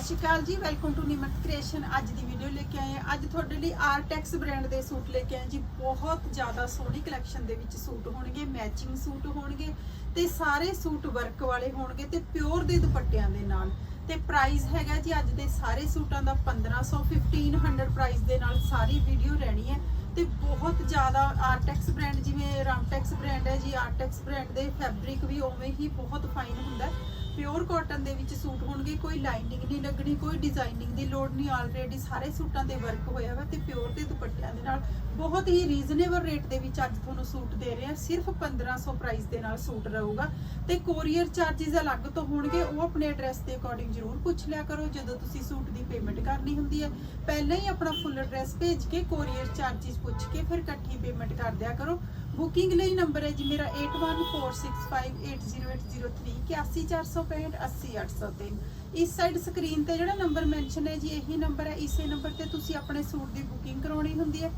ਸਤਿ ਸ਼੍ਰੀ ਅਕਾਲ ਜੀ welcome to ਨਿਮਤ creation ਅੱਜ ਦੀ ਵੀਡੀਓ ਲੈ ਕੇ ਆਏ ਹਾਂ। ਅੱਜ ਤੁਹਾਡੇ ਲਈ ਆਰਟੈਕਸ ਬ੍ਰਾਂਡ ਦੇ ਸੂਟ ਲੈ ਕੇ ਆਏ ਜੀ। ਬਹੁਤ ਜ਼ਿਆਦਾ ਸੋਹਣੀ ਕਲੈਕਸ਼ਨ ਦੇ ਵਿੱਚ ਸੂਟ ਹੋਣਗੇ ਮੈਚਿੰਗ ਸੂਟ ਹੋਣਗੇ ਤੇ ਸਾਰੇ ਸੂਟ ਵਰਕ ਵਾਲੇ ਹੋਣਗੇ ਤੇ ਪਿਓਰ ਦੇ ਦੁਪੱਟਿਆਂ ਦੇ ਨਾਲ। ਤੇ ਪ੍ਰਾਈਸ ਹੈਗਾ ਜੀ ਅੱਜ ਦੇ ਸਾਰੇ ਸੂਟਾਂ ਦਾ 1500 1500 ਪ੍ਰਾਈਸ ਦੇ ਨਾਲ ਸਾਰੀ ਵੀਡੀਓ ਰਹਿਣੀ ਹੈ। ਤੇ ਬਹੁਤ ਜ਼ਿਆਦਾ ਆਰਟੈਕਸ ਬ੍ਰਾਂਡ ਜਿਵੇਂ ਰਾਮਟੈਕਸ ਬ੍ਰਾਂਡ ਹੈ ਜੀ ਆਰਟੈਕਸ ਬ੍ਰਾਂਡ ਦੇ ਫੈਬਰਿਕ ਵੀ ਉਵੇਂ ਹੀ ਬਹੁਤ ਫਾਈਨ ਹੁੰਦਾ ਹੈ। ਪਿਓਰ ਕਾਟਨ ਦੇ ਵਿੱਚ ਸੂਟ ਹੋਣਗੇ, ਕੋਈ ਲਾਈਨਿੰਗ ਨਹੀਂ ਲੱਗਣੀ, ਕੋਈ ਡਿਜ਼ਾਈਨਿੰਗ ਦੀ ਲੋੜ ਨਹੀਂ ਆਲਰੇਡੀ ਸਾਰੇ ਸੂਟਾਂ ਤੇ ਵਰਕ ਹੋਇਆ ਵਾ ਤੇ ਪਿਓਰ ਤੇ ਦੁਪੱਟਿਆਂ ਦੇ ਨਾਲ ਬਹੁਤ ਹੀ ਰੀਜ਼ਨੇਬਲ ਰੇਟ ਦੇ ਵਿੱਚ ਅੱਜ ਤੁਹਾਨੂੰ ਸੂਟ ਦੇ ਰਹੇ ਆ ਸਿਰਫ 1500 ਪ੍ਰਾਈਸ ਦੇ ਨਾਲ ਸੂਟ ਰਹੂਗਾ ਤੇ ਕੋਰੀਅਰ ਚਾਰजेस ਅਲੱਗ ਤੋਂ ਹੋਣਗੇ, ਉਹ ਆਪਣੇ ਐਡਰੈਸ ਦੇ ਅਕੋਰਡਿੰਗ ਜ਼ਰੂਰ ਪੁੱਛ ਲਿਆ ਕਰੋ, ਜਦੋਂ ਤੁਸੀਂ ਸੂਟ ਦੀ ਪੇਮੈਂਟ ਕਰਨੀ ਹੁੰਦੀ ਹੈ, ਪਹਿਲਾਂ ਹੀ ਆਪਣਾ ਫੁੱਲ ਐਡਰੈਸ ਭੇਜ ਕੇ ਕੋਰੀਅਰ ਚਾਰजेस ਪੁੱਛ ਕੇ ਫਿਰ ਇਕੱਠੀ ਪੇਮੈਂਟ ਕਰ ਦਿਆ ਕਰੋ। ਬੁਕਿੰਗ ਲਈ ਨੰਬਰ ਹੈ ਜੀ ਮੇਰਾ 8146580803 80465 ਇਸ ਸਾਈਡ ਸਕਰੀਨ ਤੇ ਜਿਹੜਾ ਨੰਬਰ ਮੈਂਸ਼ਨ ਹੈ ਜੀ ਇਹੀ ਨੰਬਰ ਹੈ, ਇਸੇ ਨੰਬਰ ਤੇ ਤੁਸੀਂ ਆਪਣੇ ਸੂਟ ਦੀ ਬੁਕਿੰਗ ਕਰਾਉਣੀ ਹੁੰਦੀ ਹੈ,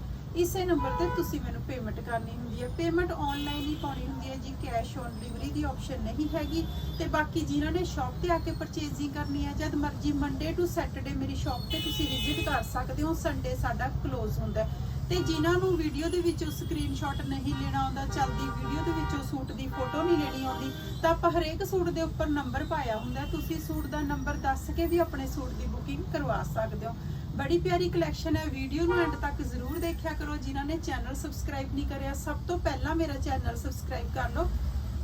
ਇਸੇ ਨੰਬਰ ਤੇ ਤੁਸੀਂ ਮੈਨੂੰ ਪੇਮੈਂਟ ਕਰਨੀ ਹੁੰਦੀ ਹੈ। ਪੇਮੈਂਟ ਆਨਲਾਈਨ ਹੀ ਪਾਉਣੀ ਹੁੰਦੀ ਹੈ ਜੀ ਕੈਸ਼ ਔਨ ਡਿਲੀਵਰੀ ਦੀ ਆਪਸ਼ਨ ਨਹੀਂ ਹੈਗੀ ਤੇ ਬਾਕੀ ਜਿਨ੍ਹਾਂ ਨੇ ਸ਼ਾਪ ਤੇ ਆ ਕੇ ਪਰਚੇਜ਼ਿੰਗ ਕਰਨੀ ਹੈ, ਜਦ ਮਰਜ਼ੀ ਮੰਡੇ ਟੂ ਸੈਟਰਡੇ ਮੇਰੀ ਸ਼ਾਪ ਤੇ ਤੁਸੀਂ ਵਿਜ਼ਿਟ ਕਰ ਸਕਦੇ ਹੋ ਸੰਡੇ ਸਾਡਾ ਕਲੋਜ਼ ਹੁੰਦਾ ਹੈ। ਤੇ ਜਿਨ੍ਹਾਂ ਨੂੰ ਵੀਡੀਓ ਦੇ ਵਿੱਚੋਂ ਸਕਰੀਨਸ਼ਾਟ ਨਹੀਂ ਲੈਣਾ ਆਉਂਦਾ, ਚੱਲਦੀ ਵੀਡੀਓ ਦੇ ਵਿੱਚੋਂ ਸੂਟ ਦੀ ਫੋਟੋ ਨਹੀਂ ਲੈਣੀ ਆਉਂਦੀ, ਤਾਂ ਆਪਾਂ ਹਰੇਕ ਸੂਟ ਦੇ ਉੱਪਰ ਨੰਬਰ ਪਾਇਆ ਹੁੰਦਾ ਤੁਸੀਂ ਸੂਟ ਦਾ ਨੰਬਰ ਦੱਸ ਕੇ ਵੀ ਆਪਣੇ ਸੂਟ ਦੀ ਬੁਕਿੰਗ ਕਰਵਾ ਸਕਦੇ ਹੋ। ਬੜੀ ਪਿਆਰੀ ਕਲੈਕਸ਼ਨ ਹੈ। ਵੀਡੀਓ ਨੂੰ ਐਂਡ ਤੱਕ ਜ਼ਰੂਰ ਦੇਖਿਆ ਕਰੋ। ਜਿਨ੍ਹਾਂ ਨੇ ਚੈਨਲ ਸਬਸਕ੍ਰਾਈਬ ਨਹੀਂ ਕਰਿਆ, ਸਭ ਤੋਂ ਪਹਿਲਾਂ ਮੇਰਾ ਚੈਨਲ ਸਬਸਕ੍ਰਾਈਬ ਕਰ ਲਓ।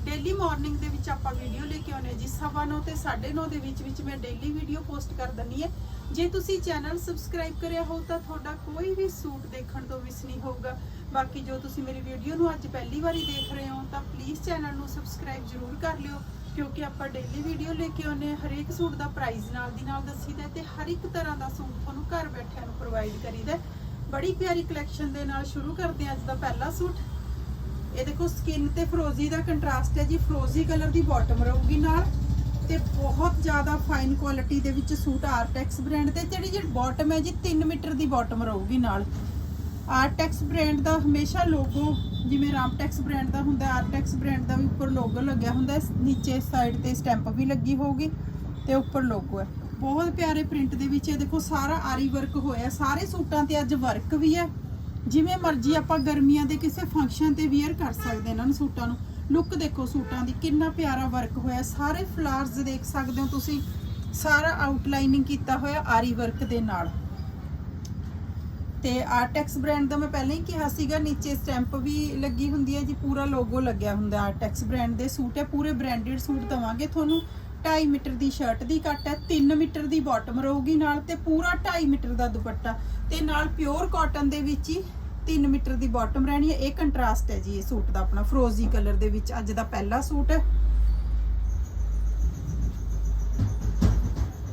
ਡੇਲੀ ਮਾਰਨਿੰਗ ਦੇ ਵਿੱਚ ਆਪਾਂ ਵੀਡੀਓ ਲੈ ਕੇ ਆਉਨੇ ਜੀ। ਸਵਾ ਨੌ ਤੇ 9:30 ਦੇ ਵਿੱਚ ਵਿੱਚ ਮੈਂ ਡੇਲੀ ਵੀਡੀਓ ਪੋਸਟ ਕਰ ਦਿੰਨੀ ਹੈ। ਜੇ ਤੁਸੀਂ ਚੈਨਲ ਸਬਸਕ੍ਰਾਈਬ ਕਰਿਆ ਹੋ ਤਾਂ ਤੁਹਾਡਾ ਕੋਈ ਵੀ ਸੂਟ ਦੇਖਣ ਤੋਂ ਮਿਸ ਨਹੀਂ ਹੋਊਗਾ। ਬਾਕੀ ਜੋ ਤੁਸੀਂ ਮੇਰੀ ਵੀਡੀਓ ਨੂੰ ਅੱਜ ਪਹਿਲੀ ਵਾਰੀ ਦੇਖ ਰਹੇ ਹੋ ਤਾਂ ਪਲੀਜ਼ ਚੈਨਲ ਨੂੰ ਸਬਸਕ੍ਰਾਈਬ ਜ਼ਰੂਰ ਕਰ ਲਿਓ, ਕਿਉਂਕਿ ਆਪਾਂ ਡੇਲੀ ਵੀਡੀਓ ਲੈ ਕੇ ਆਉਨੇ ਹਾਂ, ਹਰੇਕ ਸੂਟ ਦਾ ਪ੍ਰਾਈਸ ਨਾਲ ਦੀ ਨਾਲ ਦੱਸੀਦਾ ਹੈ ਤੇ ਹਰ ਇੱਕ ਤਰ੍ਹਾਂ ਦਾ ਸੂਟ ਤੁਹਾਨੂੰ ਘਰ ਬੈਠਿਆਂ ਨੂੰ ਪ੍ਰੋਵਾਈਡ ਕਰੀਦਾ ਬੜੀ ਪਿਆਰੀ ਕਲੈਕਸ਼ਨ ਦੇ ਨਾਲ ਸ਼ੁਰੂ ਕਰਦੇ ਹਾਂ ਅੱਜ ਦਾ ਪਹਿਲਾ ਸੂਟ। ਇਹ ਦੇਖੋ ਸਕਿਨ ਤੇ ਫਰੋਜ਼ੀ ਦਾ ਕੰਟਰਾਸਟ ਹੈ ਜੀ ਫਰੋਜ਼ੀ ਕਲਰ ਦੀ ਬਾਟਮ ਰਹੂਗੀ ਨਾਲ। ਤੇ ਬਹੁਤ ਜ਼ਿਆਦਾ ਫਾਈਨ ਕੁਆਲਿਟੀ ਦੇ ਵਿੱਚ ਸੂਟ ਆਰਟੈਕਸ ਬ੍ਰਾਂਡ ਤੇ ਜਿਹੜੀ ਜਿਹੜੀ ਬਾਟਮ ਹੈ ਜੀ 3 ਮੀਟਰ ਦੀ ਬਾਟਮ ਰਹੂਗੀ ਨਾਲ। ਆਰਟੈਕਸ ਬ੍ਰਾਂਡ ਦਾ ਹਮੇਸ਼ਾ ਲੋਗੋ ਜਿਵੇਂ ਰਾਮਟੈਕਸ ਬ੍ਰਾਂਡ ਦਾ ਹੁੰਦਾ ਆਰਟੈਕਸ ਬ੍ਰਾਂਡ ਦਾ ਵੀ ਉੱਪਰ ਲੋਗੋ ਲੱਗਿਆ ਹੁੰਦਾ, ਨੀਚੇ ਸਾਈਡ ਤੇ ਸਟੈਂਪ ਵੀ ਲੱਗੀ ਹੋਊਗੀ, ਤੇ ਉੱਪਰ ਲੋਗੋ ਹੈ। ਬਹੁਤ ਪਿਆਰੇ ਪ੍ਰਿੰਟ ਦੇ ਵਿੱਚ ਇਹ ਦੇਖੋ, ਸਾਰਾ ਆਰੀ ਵਰਕ ਹੋਇਆ, ਸਾਰੇ ਸੂਟਾਂ ਤੇ ਅੱਜ ਵਰਕ ਵੀ ਹੈ। ਜਿਵੇਂ ਮਰਜ਼ੀ ਆਪਾਂ ਗਰਮੀਆਂ ਦੇ ਕਿਸੇ ਫੰਕਸ਼ਨ ਤੇ ਵੇਅਰ ਕਰ ਸਕਦੇ ਇਹਨਾਂ ਨੂੰ ਸੂਟਾਂ ਨੂੰ। ਲੁੱਕ ਦੇਖੋ ਸੂਟਾਂ ਦੀ, ਕਿੰਨਾ ਪਿਆਰਾ ਵਰਕ ਹੋਇਆ। ਸਾਰੇ ਫਲਾਵਰਸ ਦੇਖ ਸਕਦੇ ਹੋ ਤੁਸੀਂ। ਸਾਰਾ ਆਊਟਲਾਈਨਿੰਗ ਕੀਤਾ ਹੋਇਆ ਆਰੀ ਵਰਕ ਦੇ ਨਾਲ। ਤੇ ਆਰਟੈਕਸ ਬ੍ਰਾਂਡ ਦਾ ਮੈਂ ਪਹਿਲਾਂ ਹੀ ਕਿਹਾ ਸੀਗਾ, ਨੀਚੇ ਸਟੈਂਪ ਵੀ ਲੱਗੀ ਹੁੰਦੀ ਹੈ ਜੀ, ਪੂਰਾ ਲੋਗੋ ਲੱਗਿਆ ਹੁੰਦਾ ਆਰਟੈਕਸ ਬ੍ਰਾਂਡ ਦੇ ਸੂਟ ਹੈ। ਪੂਰੇ ਬ੍ਰਾਂਡਡ ਸੂਟ ਦਵਾਂਗੇ ਤੁਹਾਨੂੰ। 2.5 ਮੀਟਰ ਦੀ ਸ਼ਰਟ ਦੀ ਕੱਟ ਹੈ 3 ਮੀਟਰ ਦੀ ਬਾਟਮ ਰਹੂਗੀ ਨਾਲ ਤੇ ਪੂਰਾ 2.5 ਮੀਟਰ ਦਾ ਦੁਪੱਟਾ। ਤੇ ਨਾਲ ਪਿਓਰ ਕਾਟਨ ਦੇ ਵਿੱਚ ਹੀ 3 ਮੀਟਰ ਦੀ ਬਾਟਮ ਰਹਿਣੀ ਹੈ। ਇਹ ਕੰਟਰਾਸਟ ਹੈ ਜੀ ਇਹ ਸੂਟ ਦਾ ਆਪਣਾ। ਫਰੋਜ਼ੀ ਕਲਰ ਦੇ ਵਿੱਚ ਅੱਜ ਦਾ ਪਹਿਲਾ ਸੂਟ ਹੈ।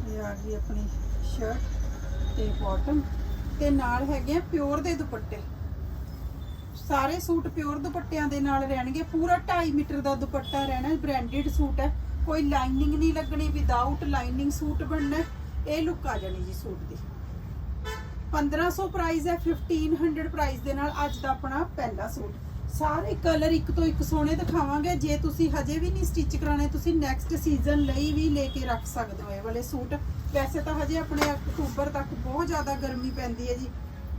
ਇਹ ਆ ਗਈ ਆਪਣੀ ਸ਼ਰਟ ਤੇ ਬਾਟਮ ਤੇ ਨਾਲ ਹੈਗੇ ਆ ਪਿਓਰ ਦੇ ਦੁਪੱਟੇ। ਸਾਰੇ ਸੂਟ ਪਿਓਰ ਦੁਪੱਟਿਆਂ ਦੇ ਨਾਲ ਰਹਿਣਗੇ। ਪੂਰਾ 2.5 ਮੀਟਰ ਦਾ ਦੁਪੱਟਾ ਰਹਿਣਾ ਬ੍ਰਾਂਡਡ ਸੂਟ ਹੈ। ਕੋਈ ਲਾਈਨਿੰਗ ਨਹੀਂ ਲੱਗਣੀ। ਵਿਦਆਊਟ ਲਾਈਨਿੰਗ ਸੂਟ ਬਣਨਾ ਇਹ ਲੁੱਕ ਆ ਜਾਣੀ ਜੀ ਸੂਟ ਦੀ। 1500 ਪ੍ਰਾਈਸ ਹੈ 1500 ਪ੍ਰਾਈਸ ਦੇ ਨਾਲ ਅੱਜ ਦਾ ਆਪਣਾ ਪਹਿਲਾ ਸੂਟ। ਸਾਰੇ ਕਲਰ ਇੱਕ ਤੋਂ ਇੱਕ ਸੋਹਣੇ ਦਿਖਾਵਾਂਗੇ। ਜੇ ਤੁਸੀਂ ਹਜੇ ਵੀ ਨਹੀਂ ਸਟਿਚ ਕਰਾਣੇ ਤੁਸੀਂ ਨੈਕਸਟ ਸੀਜ਼ਨ ਲਈ ਵੀ ਲੈ ਕੇ ਰੱਖ ਸਕਦੇ ਹੋ ਇਹ ਵਾਲੇ ਸੂਟ। ਵੈਸੇ ਤਾਂ ਹਜੇ ਆਪਣੇ ਅਕਤੂਬਰ ਤੱਕ ਬਹੁਤ ਜ਼ਿਆਦਾ ਗਰਮੀ ਪੈਂਦੀ ਹੈ ਜੀ।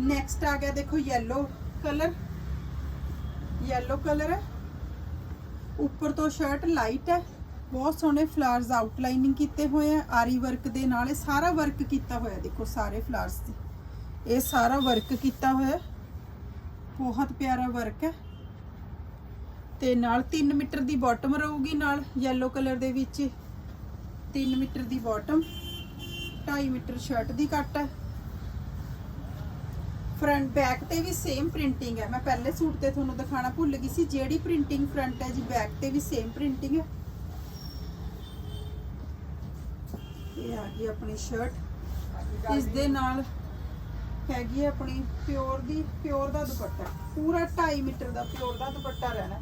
ਨੈਕਸਟ ਆ ਗਿਆ ਦੇਖੋ yellow ਕਲਰ yellow ਕਲਰ ਹੈ। ਉੱਪਰ ਤੋਂ ਸ਼ਰਟ ਲਾਈਟ ਹੈ। ਬਹੁਤ ਸੋਹਣੇ ਫਲਾਰਸ ਆਊਟਲਾਈਨਿੰਗ ਕੀਤੇ ਹੋਏ ਆ ਆਰੀ ਵਰਕ ਦੇ ਨਾਲ ਇਹ ਸਾਰਾ ਵਰਕ ਕੀਤਾ ਹੋਇਆ ਦੇਖੋ ਸਾਰੇ ਫਲਾਰਸ ਦੀ। ਇਹ ਸਾਰਾ ਵਰਕ ਕੀਤਾ ਹੋਇਆ ਬਹੁਤ ਪਿਆਰਾ ਵਰਕ ਹੈ। ਤੇ ਨਾਲ 3 ਮੀਟਰ ਦੀ ਬਾਟਮ ਰਹੂਗੀ ਨਾਲ yellow ਕਲਰ ਦੇ ਵਿੱਚ। 3 ਮੀਟਰ ਦੀ ਬਾਟਮ 2.5 ਮੀਟਰ ਸ਼ਰਟ ਦੀ ਕੱਟ ਹੈ। ਫਰੰਟ ਬੈਕ ਤੇ ਵੀ ਸੇਮ ਪ੍ਰਿੰਟਿੰਗ ਹੈ। ਮੈਂ ਪਹਿਲੇ ਸੂਟ ਤੇ ਤੁਹਾਨੂੰ ਦਿਖਾਣਾ ਭੁੱਲ ਗਈ ਸੀ, ਜਿਹੜੀ ਪ੍ਰਿੰਟਿੰਗ ਫਰੰਟ ਹੈ ਜੀ ਬੈਕ ਤੇ ਵੀ ਸੇਮ ਪ੍ਰਿੰਟਿੰਗ ਹੈ। ਇਹ ਆ ਗਈ ਆਪਣੀ ਸ਼ਰਟ ਇਸ ਦੇ ਨਾਲ ਹੈਗੀ ਹੈ ਆਪਣੀ ਪਿਓਰ ਦੀ, ਪਿਓਰ ਦਾ ਦੁਪੱਟਾ। ਪੂਰਾ 2.5 ਮੀਟਰ ਦਾ ਪਿਓਰ ਦਾ ਦੁਪੱਟਾ ਰਹਿਣਾ।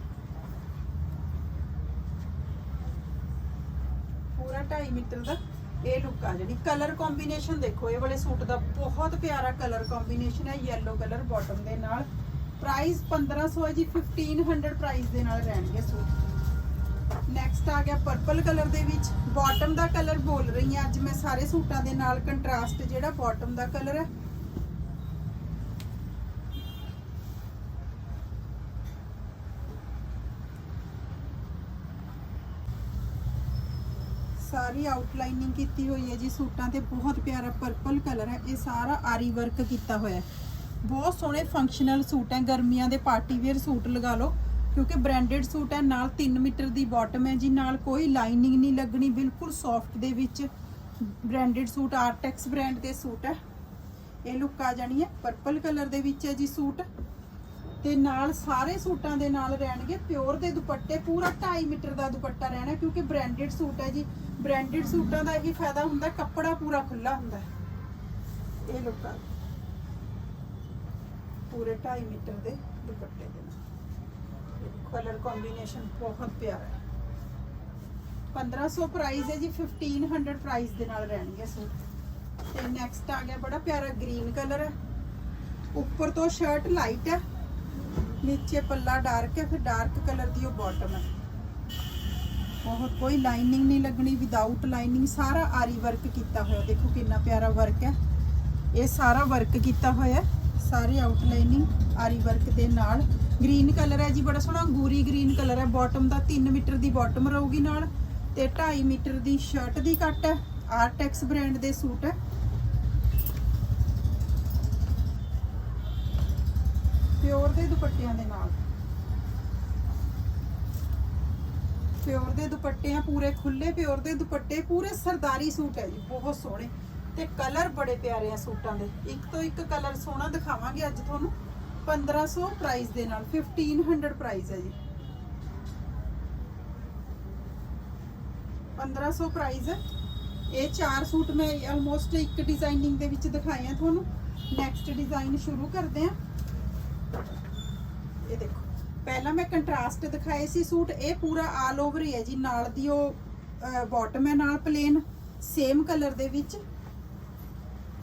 ਪੂਰਾ 2.5 ਮੀਟਰ ਦਾ ਇਹ ਲੁੱਕ ਆ ਜਿਹੜੀ। ਕਲਰ ਕੰਬੀਨੇਸ਼ਨ ਦੇਖੋ, ਇਹ ਵਾਲੇ ਸੂਟ ਦਾ ਬਹੁਤ ਪਿਆਰਾ ਕਲਰ ਕੰਬੀਨੇਸ਼ਨ ਹੈ yellow ਕਲਰ ਬਾਟਮ ਦੇ ਨਾਲ। ਪ੍ਰਾਈਸ 1500 ਹੈ ਜੀ 1500 ਪ੍ਰਾਈਸ ਦੇ ਨਾਲ ਰਹਿਣਗੇ ਸੂਟ। ਨੈਕਸਟ ਆ ਗਿਆ ਪਰਪਲ ਕਲਰ ਦੇ ਵਿੱਚ। ਬਾਟਮ ਦਾ ਕਲਰ ਬੋਲ ਰਹੀ ਹਾਂ ਅੱਜ ਮੈਂ ਸਾਰੇ ਸੂਟਾਂ ਦੇ ਨਾਲ ਕੰਟਰਾਸਟ ਜਿਹੜਾ ਬਾਟਮ ਦਾ ਕਲਰ ਹੈ ਸਾਰੀ ਆਊਟਲਾਈਨਿੰਗ ਕੀਤੀ ਹੋਈ ਹੈ ਜੀ। ਸੂਟਾਂ ਤੇ ਬਹੁਤ ਪਿਆਰਾ ਪਰਪਲ ਕਲਰ ਹੈ। ਇਹ ਸਾਰਾ ਆਰੀ ਵਰਕ ਕੀਤਾ ਹੋਇਆ ਹੈ। ਬਹੁਤ ਸੋਹਣੇ ਫੰਕਸ਼ਨਲ ਸੂਟ ਹੈ। ਗਰਮੀਆਂ ਦੇ ਪਾਰਟੀ ਵੇਅਰ ਸੂਟ ਲਗਾ ਲਓ, ਕਿਉਂਕਿ ਬ੍ਰਾਂਡਡ ਸੂਟ ਹੈ। ਨਾਲ 3 ਮੀਟਰ ਦੀ ਬਾਟਮ ਹੈ ਜੀ। ਨਾਲ ਕੋਈ ਲਾਈਨਿੰਗ ਨਹੀਂ ਲੱਗਣੀ। ਬਿਲਕੁਲ ਸੌਫਟ ਦੇ ਵਿੱਚ ਬ੍ਰਾਂਡਡ ਸੂਟ ਆਰਟੈਕਸ ਬ੍ਰਾਂਡ ਦੇ ਸੂਟ ਹੈ। ਇਹ ਲੁੱਕ ਆ ਜਾਣੀ ਹੈ। ਪਰਪਲ ਕਲਰ ਦੇ ਵਿੱਚ ਹੈ ਜੀ ਸੂਟ। ਤੇ ਨਾਲ ਸਾਰੇ ਸੂਟਾਂ ਦੇ ਨਾਲ ਰਹਿਣਗੇ। ਪਿਓਰ ਦੇ ਦੁਪੱਟੇ, ਪੂਰਾ 2.5 ਮੀਟਰ ਦਾ ਦੁਪੱਟਾ ਰਹਿਣਾ ਕਿਉਂਕਿ ਬ੍ਰਾਂਡਡ ਸੂਟ ਹੈ ਜੀ। ਬ੍ਰਾਂਡਡ ਸੂਟਾਂ ਦਾ ਇਹ ਫਾਇਦਾ ਹੁੰਦਾ, ਕੱਪੜਾ ਪੂਰਾ ਖੁੱਲਾ ਹੁੰਦਾ ਇਹ ਲੋਕਾਂ ਆ ਪੂਰੇ 2.5 ਮੀਟਰ ਦੇ ਦੁਪੱਟੇ ਦੇ ਨਾਲ। ਕਲਰ ਕੰਬੀਨੇਸ਼ਨ ਬਹੁਤ ਪਿਆਰਾ ਹੈ। 1500 ਪ੍ਰਾਈਸ ਹੈ ਜੀ 1500 ਪ੍ਰਾਈਸ ਦੇ ਨਾਲ ਰਹਿਣਗੇ ਸੂਟ। ਤੇ ਨੈਕਸਟ ਆ ਗਿਆ ਬੜਾ ਪਿਆਰਾ ਗ੍ਰੀਨ ਕਲਰ ਹੈ। ਉੱਪਰ ਤੋਂ ਸ਼ਰਟ ਲਾਈਟ ਹੈ। ਨੀਚੇ ਪੱਲਾ ਡਾਰਕ ਹੈ, ਫਿਰ ਡਾਰਕ ਕਲਰ ਦੀ ਉਹ ਬਾਟਮ ਹੈ। ਬਹੁਤ, ਕੋਈ ਲਾਈਨਿੰਗ ਨਹੀਂ ਲੱਗਣੀ ਵਿਦਆਊਟ ਲਾਈਨਿੰਗ ਸਾਰਾ ਆਰੀ ਵਰਕ ਕੀਤਾ ਹੋਇਆ। ਦੇਖੋ ਕਿੰਨਾ ਪਿਆਰਾ ਵਰਕ ਹੈ। ਇਹ ਸਾਰਾ ਵਰਕ ਕੀਤਾ ਹੋਇਆ ਸਾਰੇ ਸਾਰੀ ਆਊਟਲਾਈਨਿੰਗ ਆਰੀ ਵਰਕ ਦੇ ਨਾਲ। ਗ੍ਰੀਨ ਕਲਰ ਹੈ ਜੀ, ਬੜਾ ਸੋਹਣਾ, ਅੰਗੂਰੀ ਗ੍ਰੀਨ ਕਲਰ ਹੈ। ਬਾਟਮ ਦਾ 3 ਮੀਟਰ ਦੀ ਬਾਟਮ ਰਹੂਗੀ ਨਾਲ ਤੇ 2.5 ਮੀਟਰ ਦੀ ਸ਼ਰਟ ਦੀ ਕੱਟ ਹੈ। ਆਰਟੈਕਸ ਬ੍ਰਾਂਡ ਦੇ ਸੂਟ ਹੈ। ਪਿਓਰ ਦੇ ਦੁਪੱਟਿਆਂ ਦੇ ਨਾਲ। ਪਿਓਰ ਦੇ ਦੁਪੱਟੇ ਆ, ਪੂਰੇ ਖੁੱਲੇ ਪਿਓਰ ਦੇ ਦੁਪੱਟੇ, ਪੂਰੇ ਸਰਦਾਰੀ ਸੂਟ ਹੈ ਜੀ, ਬਹੁਤ ਸੋਹਣੇ। ਤੇ ਕਲਰ ਬੜੇ ਪਿਆਰੇ ਆ ਸੂਟਾਂ ਦੇ। ਇੱਕ ਤੋਂ ਇੱਕ ਕਲਰ ਸੋਹਣਾ ਦਿਖਾਵਾਂਗੇ ਅੱਜ ਤੁਹਾਨੂੰ। 1500 ਪ੍ਰਾਈਸ ਦੇ ਨਾਲ 1500 ਪ੍ਰਾਈਸ ਹੈ ਜੀ। 1500 ਪ੍ਰਾਈਸ ਹੈ ਇਹ ਚਾਰ ਸੂਟ ਮੈਂ ਆਲਮੋਸਟ ਇੱਕ ਡਿਜ਼ਾਈਨਿੰਗ ਦੇ ਵਿੱਚ ਦਿਖਾਏ ਆ ਤੁਹਾਨੂੰ। ਨੈਕਸਟ ਡਿਜ਼ਾਈਨ ਸ਼ੁਰੂ ਕਰਦੇ ਆ। ਇਹ ਦੇਖੋ। ਪਹਿਲਾਂ ਮੈਂ ਕੰਟਰਾਸਟ ਦਿਖਾਏ ਸੀ ਸੂਟ ਇਹ ਪੂਰਾ ਆਲ ਓਵਰ ਹੀ ਹੈ ਜੀ ਨਾਲ ਦੀ ਉਹ ਬਾਟਮ ਹੈ ਨਾਲ ਪਲੇਨ ਸੇਮ ਕਲਰ ਦੇ ਵਿੱਚ।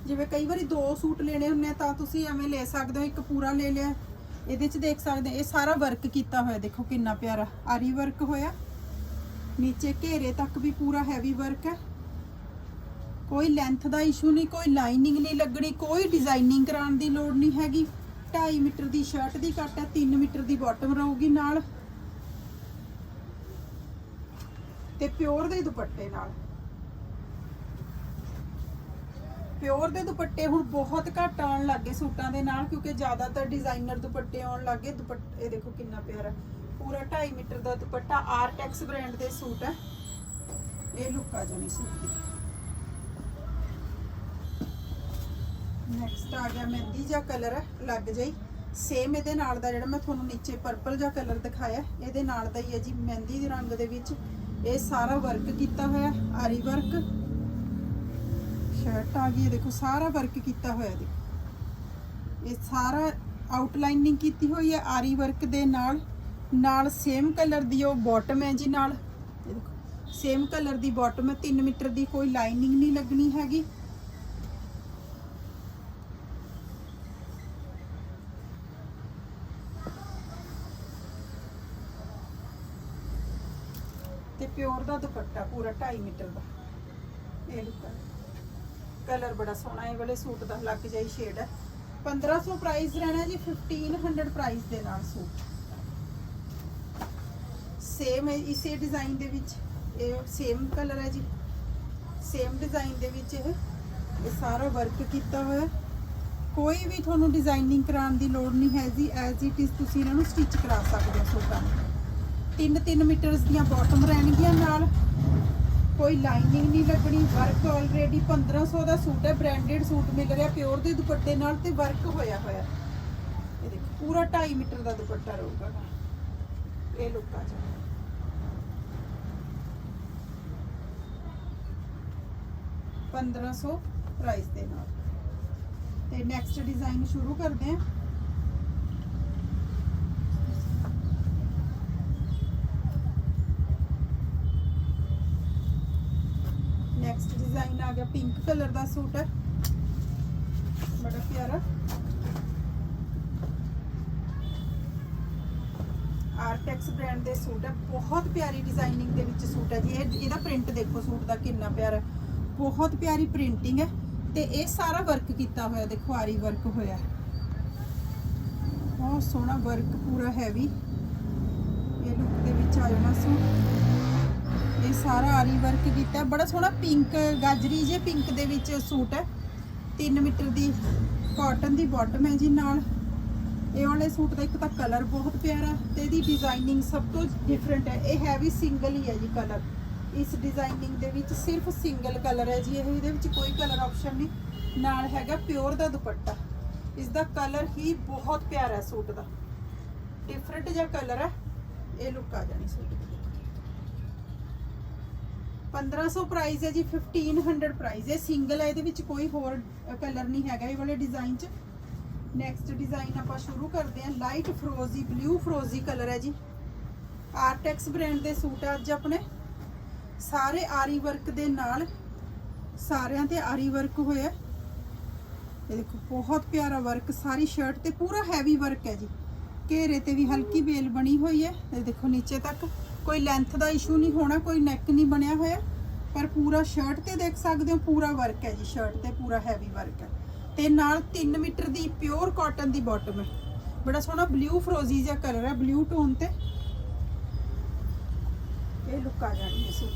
ਜਿਵੇਂ ਕਈ ਵਾਰੀ ਦੋ ਸੂਟ ਲੈਣੇ ਹੁੰਦੇ ਆ ਤਾਂ ਤੁਸੀਂ ਐਵੇਂ ਲੈ ਸਕਦੇ ਹੋ ਇੱਕ ਪੂਰਾ ਲੈ ਲਿਆ। ਇਹਦੇ 'ਚ ਦੇਖ ਸਕਦੇ ਹੋ, ਇਹ ਸਾਰਾ ਵਰਕ ਕੀਤਾ ਹੋਇਆ ਦੇਖੋ ਕਿੰਨਾ ਪਿਆਰਾ ਆਰੀ ਵਰਕ ਹੋਇਆ। ਨੀਚੇ ਘੇਰੇ ਤੱਕ ਵੀ ਪੂਰਾ ਹੈਵੀ ਵਰਕ ਹੈ। ਕੋਈ ਲੈਂਥ ਦਾ ਇਸ਼ੂ ਨਹੀਂ ਕੋਈ ਲਾਈਨਿੰਗ ਨਹੀਂ ਲੱਗਣੀ ਕੋਈ ਡਿਜ਼ਾਈਨਿੰਗ ਕਰਾਉਣ ਦੀ ਲੋੜ ਨਹੀਂ ਹੈਗੀ। 2.5 ਮੀਟਰ ਦੀ ਸ਼ਰਟ ਦੀ ਕੱਟ ਹੈ 3 ਮੀਟਰ ਦੀ ਬਾਟਮ ਰਹੂਗੀ ਨਾਲ। ਤੇ ਪਿਓਰ ਦੇ ਦੁਪੱਟੇ ਨਾਲ। ਪਿਓਰ ਦੇ ਦੁਪੱਟੇ ਹੁਣ ਬਹੁਤ ਘੱਟ ਆਉਣ ਲੱਗੇ ਸੂਟਾਂ ਦੇ ਨਾਲ, ਕਿਉਂਕਿ ਜ਼ਿਆਦਾਤਰ ਡਿਜ਼ਾਈਨਰ ਦੁਪੱਟੇ ਆਉਣ ਲੱਗੇ ਦੁਪੱਟੇ ਇਹ ਦੇਖੋ ਕਿੰਨਾ ਪਿਆਰਾ ਪੂਰਾ 2.5 ਮੀਟਰ ਦਾ ਦੁਪੱਟਾ ਆਰਟੈਕਸ ਬ੍ਰਾਂਡ ਦੇ ਸੂਟ ਹੈ। ਇਹ ਲੁੱਕ ਆ ਜਾਣੀ ਸੂਟ ਦੀ। ਨੈਕਸਟ ਆ ਗਿਆ ਮਹਿੰਦੀ ਜਿਹਾ ਕਲਰ ਹੈ ਲੱਗ ਜਾਈ ਸੇਮ ਇਹਦੇ ਨਾਲ ਦਾ ਜਿਹੜਾ ਮੈਂ ਤੁਹਾਨੂੰ ਨੀਚੇ ਪਰਪਲ ਜਿਹਾ ਕਲਰ ਦਿਖਾਇਆ, ਇਹਦੇ ਨਾਲ ਦਾ ਹੀ ਹੈ ਜੀ ਮਹਿੰਦੀ ਦੇ ਰੰਗ ਦੇ ਵਿੱਚ। ਇਹ ਸਾਰਾ ਵਰਕ ਕੀਤਾ ਹੋਇਆ, ਆਰੀ ਵਰਕ ਸ਼ਰਟ ਆ ਗਈ, ਇਹ ਦੇਖੋ, ਸਾਰਾ ਵਰਕ ਕੀਤਾ ਹੋਇਆ ਦੇਖੋ ਇਹ ਸਾਰਾ ਆਊਟਲਾਈਨਿੰਗ ਕੀਤੀ ਹੋਈ ਹੈ ਆਰੀ ਵਰਕ ਦੇ ਨਾਲ। ਨਾਲ ਸੇਮ ਕਲਰ ਦੀ ਉਹ ਬਾਟਮ ਹੈ ਜੀ ਨਾਲ। ਸੇਮ ਕਲਰ ਦੀ ਬਾਟਮ ਹੈ 3 ਮੀਟਰ ਦੀ ਕੋਈ ਲਾਈਨਿੰਗ ਨਹੀਂ ਲੱਗਣੀ ਹੈਗੀ। ਤੇ ਪਿਓਰ ਦਾ ਦੁਪੱਟਾ ਪੂਰਾ 2.5 ਮੀਟਰ ਦਾ। ਇਹ ਲੁੱਕ ਕਲਰ ਬੜਾ ਸੋਹਣਾ ਹੈ ਇਹ ਵਾਲੇ ਸੂਟ ਦਾ ਲੱਗ ਜਾਈ ਸ਼ੇਡ ਹੈ 1500 ਪ੍ਰਾਈਸ ਰਹਿਣਾ ਜੀ 1500 ਪ੍ਰਾਈਸ ਦੇ ਨਾਲ ਸੂਟ। ਸੇਮ ਹੈ, ਇਸੇ ਡਿਜ਼ਾਈਨ ਦੇ ਵਿੱਚ। ਇਹ ਸੇਮ ਕਲਰ ਹੈ ਜੀ। ਸੇਮ ਡਿਜ਼ਾਈਨ ਦੇ ਵਿੱਚ ਇਹ। ਇਹ ਸਾਰਾ ਵਰਕ ਕੀਤਾ ਹੋਇਆ। ਕੋਈ ਵੀ ਤੁਹਾਨੂੰ ਡਿਜ਼ਾਈਨਿੰਗ ਕਰਾਉਣ ਦੀ ਲੋੜ ਨਹੀਂ ਹੈ ਜੀ ਐਜ਼ ਇਟ ਇਜ਼ ਤੁਸੀਂ ਇਹਨਾਂ ਨੂੰ ਸਟਿਚ ਕਰਾ ਸਕਦੇ ਹੋ ਸੂਟਾਂ ਨੂੰ। 3-3 ਮੀਟਰਸ ਦੀਆਂ ਬਾਟਮ ਰਹਿਣਗੀਆਂ ਨਾਲ। ਕੋਈ ਲਾਈਨਿੰਗ ਨਹੀਂ ਲੱਗਣੀ ਵਰਕ ਆਲਰੇਡੀ 1500 ਦਾ ਸੂਟ ਹੈ ਬ੍ਰਾਂਡਡ ਸੂਟ ਮਿਲ ਰਿਹਾ ਪਿਓਰ ਦੇ ਦੁਪੱਟੇ ਨਾਲ ਤੇ ਵਰਕ ਹੋਇਆ ਹੋਇਆ। ਇਹ ਦੇਖੋ, ਪੂਰਾ 2.5 ਮੀਟਰ ਦਾ ਦੁਪੱਟਾ ਰਹੂਗਾ। ਇਹ ਲੁੱਕ ਆ ਜਾਣਾ 1500 ਪ੍ਰਾਈਸ ਦੇ ਨਾਲ। ਤੇ ਨੈਕਸਟ ਡਿਜ਼ਾਈਨ ਸ਼ੁਰੂ ਕਰਦੇ ਹਾਂ ਨੈਕਸਟ ਡਿਜ਼ਾਈਨ ਆ ਗਿਆ ਪਿੰਕ ਕਲਰ ਦਾ ਸੂਟ ਹੈ। ਬੜਾ ਪਿਆਰਾ। ਆਰਟੈਕਸ ਬ੍ਰਾਂਡ ਦੇ ਸੂਟ ਹੈ, ਬਹੁਤ ਪਿਆਰੀ ਡਿਜ਼ਾਈਨਿੰਗ ਦੇ ਵਿੱਚ ਸੂਟ ਹੈ ਜੀ। ਇਹ, ਇਹਦਾ ਪ੍ਰਿੰਟ ਦੇਖੋ ਸੂਟ ਦਾ ਕਿੰਨਾ ਪਿਆਰਾ ਬਹੁਤ ਪਿਆਰੀ ਪ੍ਰਿੰਟਿੰਗ ਹੈ ਤੇ ਇਹ ਸਾਰਾ ਵਰਕ ਕੀਤਾ ਹੋਇਆ, ਦੇਖੋ ਆਰੀ ਵਰਕ ਹੋਇਆ ਬਹੁਤ ਸੋਹਣਾ ਵਰਕ ਪੂਰਾ ਹੈਵੀ ਇਹ ਲੁੱਕ ਦੇ ਵਿੱਚ ਆ ਜਾਣਾ ਸੂਟ। ਇਹ ਸਾਰਾ ਆਰੀ ਵਰਕ ਕੀਤਾ ਬੜਾ ਸੋਹਣਾ ਪਿੰਕ ਗਾਜਰੀ ਜੇ ਪਿੰਕ ਦੇ ਵਿੱਚ ਸੂਟ ਹੈ। 3 ਮੀਟਰ ਦੀ ਕਾਟਨ ਦੀ ਬਾਟਮ ਹੈ ਜੀ ਨਾਲ। ਇਹ ਵਾਲੇ ਸੂਟ ਦਾ ਇੱਕ ਤਾਂ ਕਲਰ ਬਹੁਤ ਪਿਆਰਾ ਤੇ ਇਹਦੀ ਡਿਜ਼ਾਈਨਿੰਗ ਸਭ ਤੋਂ ਡਿਫਰੈਂਟ ਹੈ। ਇਹ ਹੈ ਵੀ ਸਿੰਗਲ ਹੀ ਹੈ ਜੀ ਕਲਰ ਇਸ ਡਿਜ਼ਾਈਨਿੰਗ ਦੇ ਵਿੱਚ ਸਿਰਫ ਸਿੰਗਲ ਕਲਰ ਹੈ ਜੀ। ਇਹ, ਇਹਦੇ ਵਿੱਚ ਕੋਈ ਕਲਰ ਆਪਸ਼ਨ ਨਹੀਂ। ਨਾਲ ਹੈਗਾ ਪਿਓਰ ਦਾ ਦੁਪੱਟਾ। ਇਸ ਦਾ ਕਲਰ ਹੀ ਬਹੁਤ ਪਿਆਰਾ ਸੂਟ ਦਾ। ਡਿਫਰੈਂਟ ਜਿਹਾ ਕਲਰ ਹੈ। ਇਹ ਲੁੱਕ ਆ ਜਾਣੀ ਸੂਟ ਦੀ। 1500 ਪ੍ਰਾਈਸ ਹੈ ਜੀ 1500 ਪ੍ਰਾਈਸ ਹੈ। ਸਿੰਗਲ ਹੈ, ਇਹਦੇ ਵਿੱਚ ਕੋਈ ਹੋਰ ਕਲਰ ਨਹੀਂ ਹੈਗਾ ਇਹ ਵਾਲੇ ਡਿਜ਼ਾਈਨ 'ਚ। ਨੈਕਸਟ ਡਿਜ਼ਾਈਨ ਆਪਾਂ ਸ਼ੁਰੂ ਕਰਦੇ ਹਾਂ। ਲਾਈਟ ਫਰੋਜ਼ੀ ਬਲੂ ਫਰੋਜ਼ੀ ਕਲਰ ਹੈ ਜੀ। ਆਰਟੈਕਸ ਬ੍ਰਾਂਡ ਦੇ ਸੂਟ ਆ ਅੱਜ ਆਪਣੇ। ਸਾਰੇ ਆਰੀ ਵਰਕ ਦੇ ਨਾਲ, ਸਾਰਿਆਂ ਤੇ ਆਰੀ ਵਰਕ ਹੋਇਆ। ਇਹ ਦੇਖੋ, ਬਹੁਤ ਪਿਆਰਾ ਵਰਕ ਸਾਰੀ ਸ਼ਰਟ ਤੇ ਪੂਰਾ ਹੈਵੀ ਵਰਕ ਹੈ ਜੀ। ਘੇਰੇ ਤੇ ਵੀ ਹਲਕੀ ਬੇਲ ਬਣੀ ਹੋਈ ਹੈ। ਇਹ ਦੇਖੋ, ਨੀਚੇ ਤੱਕ। ਕੋਈ ਲੈਂਥ ਦਾ ਇਸ਼ੂ ਨਹੀਂ ਹੋਣਾ, ਕੋਈ ਨੈਕ ਨਹੀਂ ਬਣਿਆ ਹੋਇਆ। ਪਰ ਪੂਰਾ ਸ਼ਰਟ ਤੇ ਦੇਖ ਸਕਦੇ ਹੋ, ਪੂਰਾ ਵਰਕ ਹੈ ਜੀ ਸ਼ਰਟ ਤੇ ਪੂਰਾ ਹੈਵੀ ਵਰਕ ਹੈ। ਤੇ ਨਾਲ 3 ਮੀਟਰ ਦੀ ਪਿਓਰ ਕਾਟਨ ਦੀ ਬਾਟਮ ਹੈ। ਬੜਾ ਸੋਹਣਾ ਬਲੂ ਫਰੋਜ਼ੀ ਜਿਹਾ ਕਲਰ ਹੈ ਬਲੂ ਟੋਨ ਤੇ। ਇਹ ਲੁੱਕ ਆ ਜਾਣੀ ਹੈ ਸੂਟ